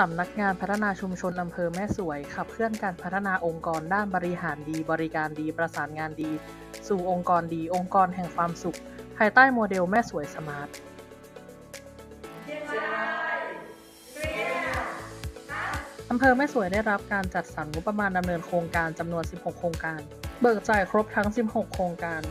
สำนักงานพัฒนาชุมชนอำเภอแม่สวย ขับเคลื่อนการพัฒนาองค์กรด้านบริหารดี บริการดี ประสานงานดี สู่องค์กรดี องค์กรแห่งความสุข ภายใต้โมเดลแม่สวยสมาร์ทอำเภอแม่สวยได้รับการจัดสรรงบประมาณดำเนินโครงการจำนวน 16 โครงการ เบิกจ่ายครบทั้ง 16 โครงการ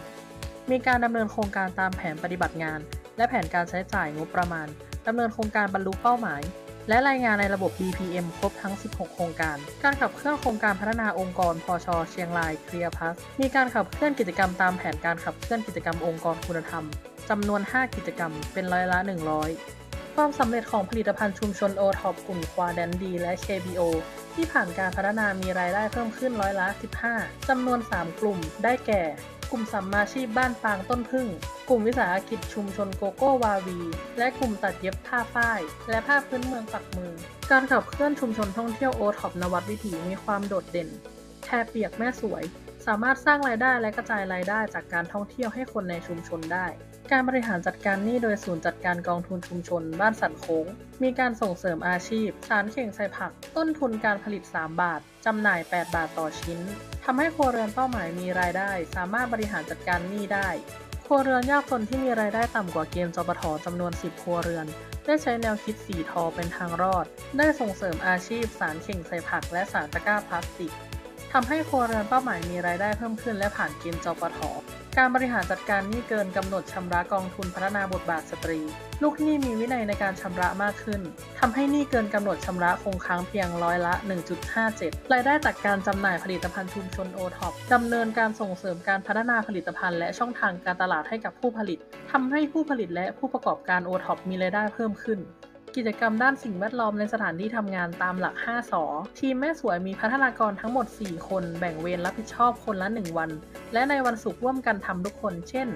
มีการดำเนินโครงการตามแผนปฏิบัติงาน และแผนการใช้จ่ายงบประมาณดำเนินโครงการบรรลุเป้าหมาย และรายงานในระบบ BPM ครบทั้ง 16 โครงการ การขับเคลื่อนโครงการพัฒนาองค์กรพอชเชียงรายเคลียร์พัสมีการขับเคลื่อนกิจกรรมตามแผนการขับเคลื่อนกิจกรรมองค์กรคุณธรรมจำนวน 5 กิจกรรม เป็นร้อยละ 100 ความสำเร็จของผลิตภัณฑ์ชุมชนโอท็อปกลุ่มควาแดนดี และ KBO ที่ผ่านการพัฒนามีรายได้เพิ่มขึ้นร้อยละ 15 จำนวน 3 กลุ่ม ได้แก่ กลุ่มสัมมาชีพบ้านปางต้นพึ่ง กลุ่มวิสาหกิจชุมชนโกโก้วาวี และกลุ่มตัดเย็บผ้าฝ้าย และผ้าพื้นเมืองปักมือ การขับเคลื่อนชุมชนท่องเที่ยวโอท็อปนวัดวิถีมีความโดดเด่นแค่เปียกแม่สวย สามารถสร้างรายได้และกระจายรายได้จากการท่องเที่ยวให้คนในชุมชนได้การบริหารจัดการหนี้โดยศูนย์จัดการกองทุนชุมชน บ้านสันโค้ง มีการส่งเสริมอาชีพ สารเข่งใส่ผัก ต้นทุนการผลิต 3 บาท จำหน่าย 8 บาทต่อชิ้น ทำให้ครัวเรือนเป้าหมายมีรายได้ สามารถบริหารจัดการหนี้ได้ ครัวเรือนยากจนที่มีรายได้ต่ำกว่าเกณฑ์จปทจำนวน 10 ครัวเรือน ได้ใช้แนวคิดสีทอเป็นทางรอด ได้ส่งเสริมอาชีพสารเข่งใส่ผักและสารตะกร้าพลาสติก ทำให้ครัวเรือนเป้าหมายมีรายได้เพิ่มขึ้นและผ่านเกณฑ์จปทการบริหารจัดการหนี้เกินกำหนดชำระกองทุนพัฒนาบทบาทสตรี ลูกหนี้มีวินัยในการชำระมากขึ้นทำให้หนี้เกินกำหนดชำระคงค้างเพียงร้อยละ 1.57 รายได้จากการจำหน่ายผลิตภัณฑ์ชุมชนโอท็อปดำเนินการส่งเสริมการพัฒนาผลิตภัณฑ์และช่องทางการตลาดให้กับผู้ผลิตทำให้ผู้ผลิตและผู้ประกอบการโอท็อปมีรายได้เพิ่มขึ้น กิจกรรมด้านสิ่งแวดล้อมในสถานที่ทำงานตามหลัก 5สอทีมแม่สวยมีพัฒนากรทั้งหมด 4 คน แบ่งเวรรับผิดชอบคนละ 1 วัน และในวันศุกร์ร่วมกันทำทุกคน เช่น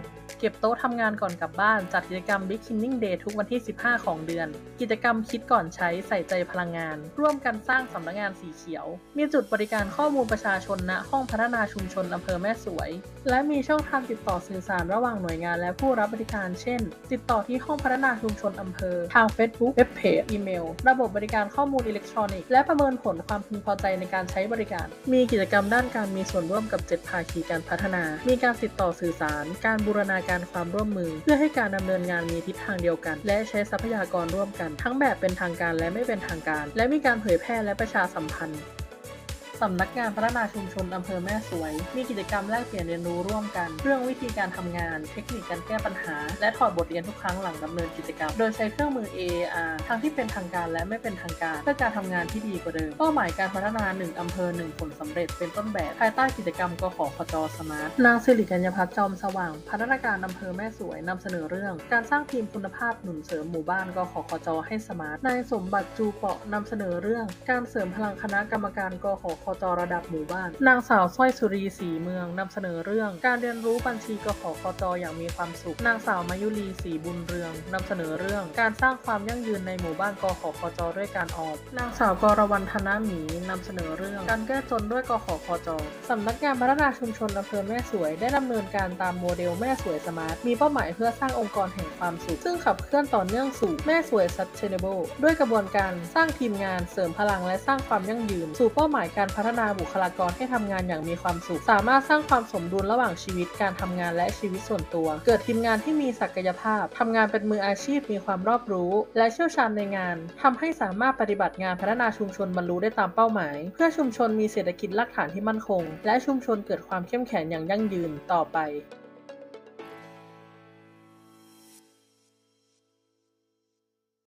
เก็บโต๊ะทำงานก่อนกลับบ้านจัดกิจกรรม Big Cleaning Day ทุกวันที่ 15 ของเดือน กิจกรรมคิดก่อนใช้ใส่ใจพลังงาน ร่วมกันสร้างสำนักงานสีเขียว มีจุดบริการข้อมูลประชาชนณห้องพัฒนาชุมชนอำเภอแม่สวย และมีช่องทางติดต่อสื่อสารระหว่างหน่วยงานและผู้รับบริการ เช่น ติดต่อที่ห้องพัฒนาชุมชนอำเภอ ทาง Facebook เว็บเพจอีเมล ระบบบริการข้อมูลอิเล็กทรอนิกส์และประเมินผลความพึงพอใจในการใช้บริการ มีกิจกรรมด้านการมีส่วนร่วมกับ 7 ภาคีการพัฒนา มีการติดต่อสื่อสาร การบูรณาการการความร่วมมือ เพื่อให้การดำเนินงานมีทิศทางเดียวกัน และใช้ทรัพยากรร่วมกัน ทั้งแบบเป็นทางการและไม่เป็นทางการ และมีการเผยแพร่และประชาสัมพันธ์ สำนักงานพัฒนาชุมชนอำเภอแม่สวย มีกิจกรรมแลกเปลี่ยนเรียนรู้ร่วมกัน เรื่องวิธีการทำงาน เทคนิคการแก้ปัญหา และถอดบทเรียนทุกครั้งหลังดำเนินกิจกรรม โดยใช้เครื่องมือ AR ทั้งที่เป็นทางการและไม่เป็นทางการ เพื่อการทำงานที่ดีกว่าเดิม เป้าหมายการพัฒนา1อำเภอ1ผลสำเร็จเป็นต้นแบบภายใต้กิจกรรมกขอขจสมาร์ทนางสิริกัญญพัฒน์จอมสว่างพัฒนาการอำเภอแม่สวยนำเสนอเรื่อง การสร้างทีมคุณภาพหนุนเสริมหมู่บ้านกขอขจให้สมาร์ทนายสมบัติจูเปาะนำเสนอเรื่อง การเสริมพลังคณะกรรมการกขอขจระดับหมู่บ้าน นางสาวสร้อยสุรีศรีเมืองนำเสนอเรื่อง การเรียนรู้บัญชีกขขจอย่างมีความสุข นางสาวมายุรีศรีบุญเรืองนำเสนอเรื่อง การสร้างความยั่งยืนในหมู่บ้านกขขจด้วยการออมนางสาวกรวรรณธนาหมีนำเสนอเรื่อง การแก้จนด้วยกขขจสำนักงานพัฒนาชุมชนอำเภอแม่สวยได้ดำเนินการตามโมเดลแม่สวยสมาร์ทมีเป้าหมายเพื่อสร้างองค์กรแห่งความสุข ซึ่งขับเคลื่อนต่อเนื่องสู่แม่สวย sustainable ด้วยกระบวนการสร้างทีมงานเสริมพลังและสร้างความยั่งยืน สู่เป้าหมายการพัฒนาบุคลากรให้ทำงานอย่างมีความสุข สามารถสร้างความสมดุลระหว่างชีวิตการทำงานและชีวิตส่วนตัว เกิดทีมงานที่มีศักยภาพทำงานเป็นมืออาชีพมีความรอบรู้ และเชี่ยวชาญในงานทำให้สามารถปฏิบัติงานพัฒนาชุมชนบรรลุได้ตามเป้าหมาย เพื่อชุมชนมีเศรษฐกิจรากฐานที่มั่นคง และชุมชนเกิดความเข้มแข็งอย่างยั่งยืนต่อไป